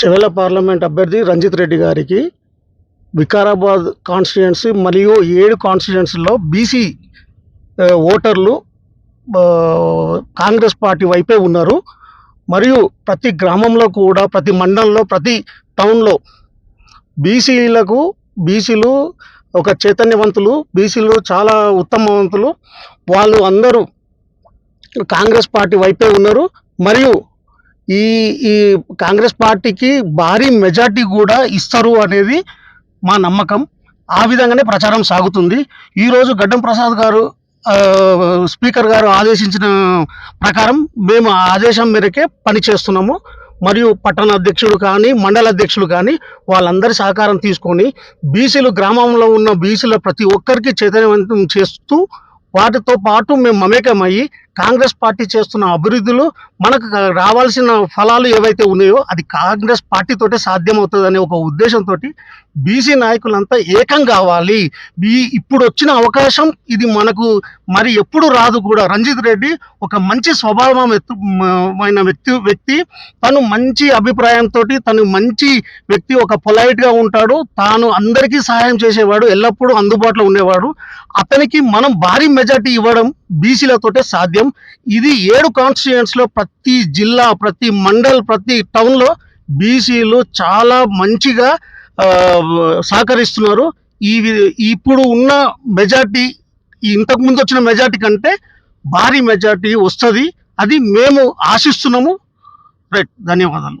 Chevella parliament అభ్యర్థి రంజిత్ రెడ్డి గారికి Vikarabad constituency మరియు ఏడు కాన్స్టిట్యుయెన్సీలో బీసీ ఓటర్లు కాంగ్రెస్ పార్టీ వైపే ఉన్నారు. మరియు ప్రతి గ్రామంలో కూడా ప్రతి మండలంలో ప్రతి టౌన్లో బీసీలకు బీసీలు ఒక చైతన్యవంతులు బీసీలు చాలా ఉత్తమవంతులు. వాళ్ళు అందరూ కాంగ్రెస్ పార్టీ వైపే ఉన్నారు. మరియు ఈ ఈ కాంగ్రెస్ పార్టీకి భారీ మెజార్టీ కూడా ఇస్తారు అనేది మా నమ్మకం. ఆ విధంగానే ప్రచారం సాగుతుంది. ఈరోజు గడ్డం ప్రసాద్ గారు స్పీకర్ గారు ఆదేశించిన ప్రకారం మేము ఆ ఆదేశం మేరకే పనిచేస్తున్నాము మరియు పట్టణ అధ్యక్షుడు కానీ మండల అధ్యక్షులు కానీ వాళ్ళందరి సహకారం తీసుకొని బీసీలు గ్రామంలో ఉన్న బీసీల ప్రతి ఒక్కరికి చైతన్యవంతం చేస్తూ వాటితో పాటు మేము మమేకమయ్యి కాంగ్రెస్ పార్టీ చేస్తున్న అభివృద్ధులు మనకు రావాల్సిన ఫలాలు ఏవైతే ఉన్నాయో అది కాంగ్రెస్ పార్టీతోటే సాధ్యమవుతుందనే ఒక ఉద్దేశంతో బీసీ నాయకులంతా ఏకం కావాలి. ఈ ఇప్పుడు వచ్చిన అవకాశం ఇది మనకు మరి ఎప్పుడు రాదు కూడా. రంజిత్ రెడ్డి ఒక మంచి స్వభావం వ్యక్తి వ్యక్తి. తను మంచి అభిప్రాయంతో తను మంచి వ్యక్తి ఒక పొలైట్గా ఉంటాడు. తాను అందరికీ సహాయం చేసేవాడు ఎల్లప్పుడూ అందుబాటులో ఉండేవాడు. అతనికి మనం భారీ మెజార్టీ ఇవ్వడం బీసీలతోటే సాధ్యం. ఇది ఏడు కాన్స్టిట్యూయెంట్స్లో ప్రతి జిల్లా ప్రతి మండల్ ప్రతి టౌన్లో బీసీలు చాలా మంచిగా సహకరిస్తున్నారు. ఈ ఇప్పుడు ఉన్న మెజార్టీ ఇంతకు ముందు వచ్చిన మెజార్టీ కంటే భారీ మెజార్టీ వస్తుంది. అది మేము ఆశిస్తున్నాము. రైట్ ధన్యవాదాలు.